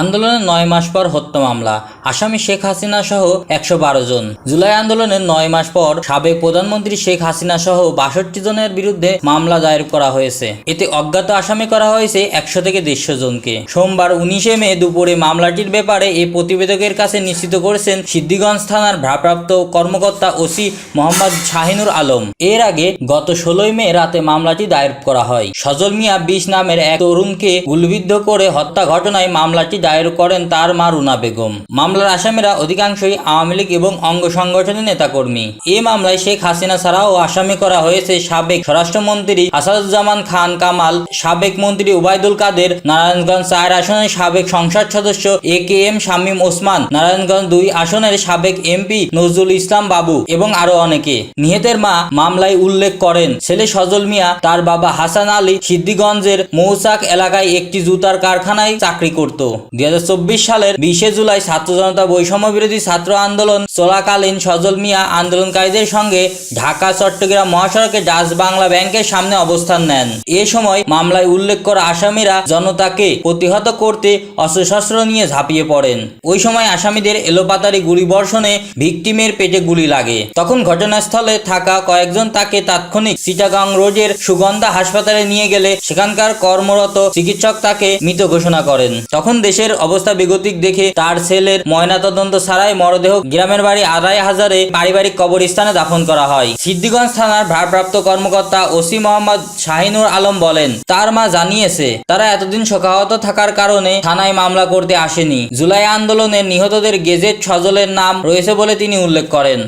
আন্দোলনের নয় মাস পর হত্যা মামলা। আসামি শেখ হাসিনা সহ একশো বারো জন। জুলাই আন্দোলনের নয় মাস পর সাবেক প্রধানমন্ত্রী শেখ হাসিনা সহ বাষট্টি জনের বিরুদ্ধে মামলা দায়ের করা হয়েছে। এতে অজ্ঞাত আসামি করা হয়েছে একশো থেকে দেড়শো জনকে। সোমবার উনিশে মে দুপুরে মামলাটির ব্যাপারে এই প্রতিবেদকের কাছে নিশ্চিত করেছেন সিদ্দিগঞ্জ থানার ভারপ্রাপ্ত কর্মকর্তা ওসি মোহাম্মদ শাহিনুর আলম। এর আগে গত ষোলোই মে রাতে মামলাটি দায়ের করা হয়। সজল মিয়া বিশ নামের এক তরুণকে গুলবিদ্ধ করে হত্যা ঘটনায় মামলাটি দায়ের করেন তার মা রুনা বেগম। মামলার আসামিরা অধিকাংশই আওয়ামী লীগ এবং অঙ্গ সংগঠনের নেতাকর্মী। এ মামলায় শেখ হাসিনা ছাড়াও আসামি করা হয়েছে সাবেক স্বরাষ্ট্রমন্ত্রী আসাদুজ্জামান খান কামাল, সাবেক মন্ত্রী উবায়দুল কাদের, নারায়ণগঞ্জ চার আসনের সাবেক সংসদ সদস্য A K M Shamim Osman, Narayanganj দুই আসনের সাবেক এমপি নজরুল ইসলাম বাবু এবং আরও অনেকে। নিহতের মা মামলায় উল্লেখ করেন, ছেলে সজল মিয়া, তার বাবা হাসান আলী সিদ্দিগঞ্জের মৌচাক এলাকায় একটি জুতার কারখানায় চাকরি করত। সালের বিশে জুলাই ছাত্র জনতা বৈষম্য বিরোধী ছাত্র আন্দোলন চলাকালীন সজল মিয়া আন্দোলনকারীদের সঙ্গে ঢাকা, চট্টগ্রাম মহাসড়কে ডাচ বাংলা ব্যাংকের সামনে অবস্থান নেন। এ সময় মামলায় উল্লেখ করা আসামিরা জনতাকে প্রতিহত করতে অস্ত্রশস্ত্র নিয়ে ঝাঁপিয়ে পড়েন। ওই সময় আসামিদের এলোপাতারি গুলি বর্ষণে ভিকটিমের পেটে গুলি লাগে। তখন ঘটনাস্থলে থাকা কয়েকজন তাকে তাৎক্ষণিক চিটাগাং রোডের সুগন্ধা হাসপাতালে নিয়ে গেলে সেখানকার কর্মরত চিকিৎসক তাকে মৃত ঘোষণা করেন। তখন দেশের অবস্থা বেগতিক দেখে তার ছেলের ময়নাতদন্ত ছাড়াই মরদেহ গ্রামের বাড়ি আড়াই হাজারে পারিবারিক কবরস্থানে দাফন করা হয়। সিদ্দিগঞ্জ থানার ভারপ্রাপ্ত কর্মকর্তা ওসি মোহাম্মদ শাহিনুর আলম বলেন, তার মা জানিয়েছে, তারা এতদিন শোকাহত থাকার কারণে থানায় মামলা করতে আসেনি। জুলাই আন্দোলনের নিহতদের গেজেট সজলের নাম রয়েছে বলে তিনি উল্লেখ করেন।